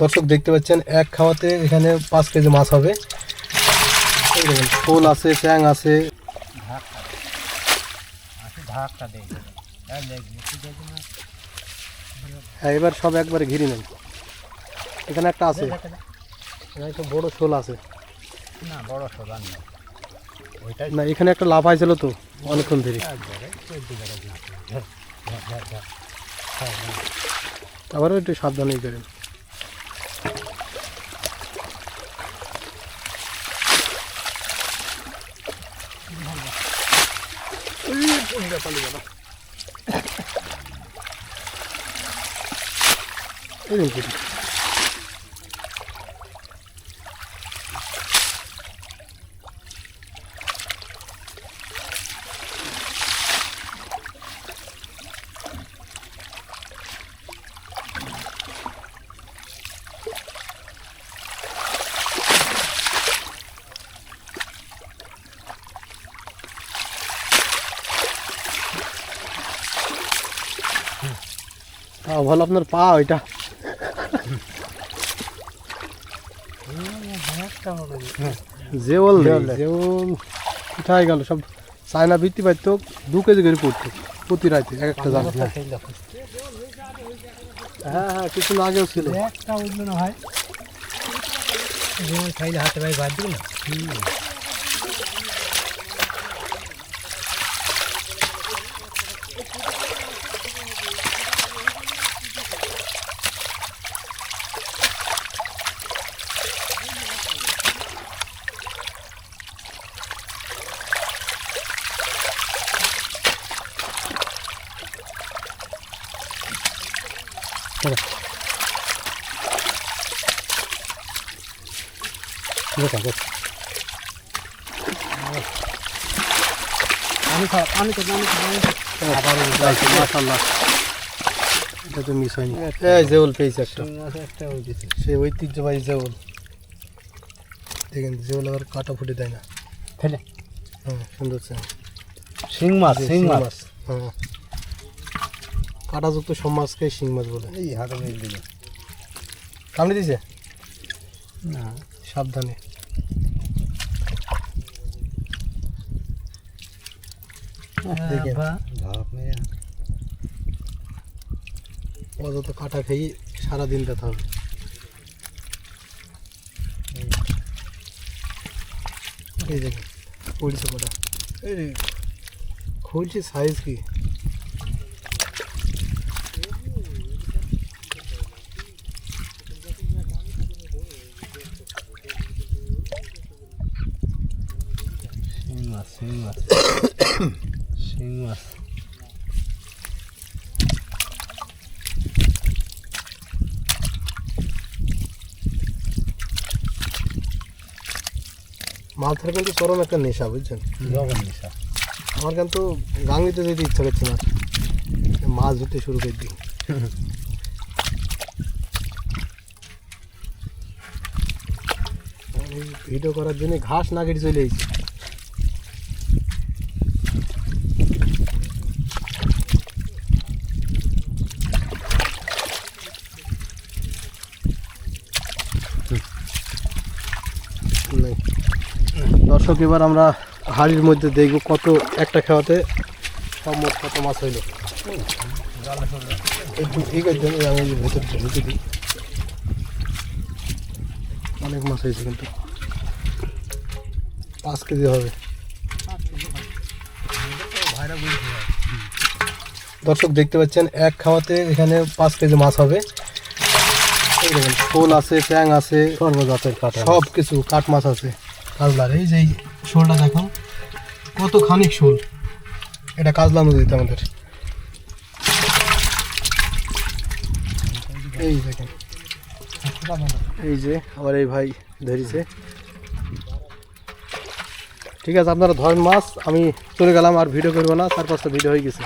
দর্শক দেখতে পাচ্ছেন এক খাওয়াতে এখানে পাঁচ কেজি মাছ হবে। দেখুন শোল আছে ট্যাং আছে। হ্যাঁ হ্যাঁ এবার সব একবারে ঘিরে নেন। এখানে একটা আছে। একটা বড় শোল আছে। না বড় সোলান না না এখানে একটা লাভ হয়েছিল তো অনেকক্ষণ ধরে। একবারে একটু গেলে আবারও একটু সাবধানে করেন এই দেখুন পুঁটি। তাও ভালো আপনার পা ওইটা জেওল নেই। জেওল। কোথায় গেল? সব চায়না বৃত্তি পাইতো দু কেজি করে পড়তো প্রতি রাতে এক একটা জাল। হ্যাঁ। হ্যাঁ হ্যাঁ কিছু আগেও ছিল। একটা উঠল না ভাই। যেমন খাইলে হাতে ভাই বাদ দিল না? আমি খাও আমি তো আমি এটা তো মিস হয়নি। জেউল পেয়েছে একটা। সেই ঐতিহ্যবাহী জেউল। দেখেন জেউল আবার কাটা ফুটে দেয় না। হ্যাঁ সুন্দর মাছ হ্যাঁ। কাটাযুক্ত সব মাছকে শিং মাছ বলে। এই হাতে মেরে দিল। কামড়ে দিছে? না। সাবধানে। ভাব অযথা কাটা খেয়ে সারাদিন ব্যথা হবে এই দেখেন পড়ছে কটা খুলছে সাইজ কি শিং মাছ শিং মাছ। শিং মাছ মাছ কিন্তু চরম একটা নেশা বুঝছেন? জগন নিশা। আমার কিন্তু গাঙ্গিতে যেতে ইচ্ছা করছে না। মাছ ধরতে শুরু করে দিই। ভিডিও করার জন্য ঘাস না কেটে চলে এসেছি। নেই। দর্শক, এবার আমরা হাড়ির মধ্যে দেখব কত একটা খাওয়াতে সব মোট কত মাছ হইল। আমি অনেক মাছ হয়েছে কিন্তু। পাঁচ কেজি হবে। দর্শক, দেখতে পাচ্ছেন, এক খাওয়াতে এখানে পাঁচ কেজি মাছ হবে। শোল আছে ট্যাং আছে সর্বজাতের কাটা সব কিছু কাঠ মাছ আছে। কাজলার এই যে শোলটা দেখুন কত খানিক শোল। এটা কাজলা নদীতে আমাদের। এই দেখেন। এই যে আমার এই ভাই ধরেছে। ঠিক আছে আপনারা ধরেন মাছ আমি চলে গেলাম আর ভিডিও করব না চার পাঁচটা ভিডিও হয়ে গেছে।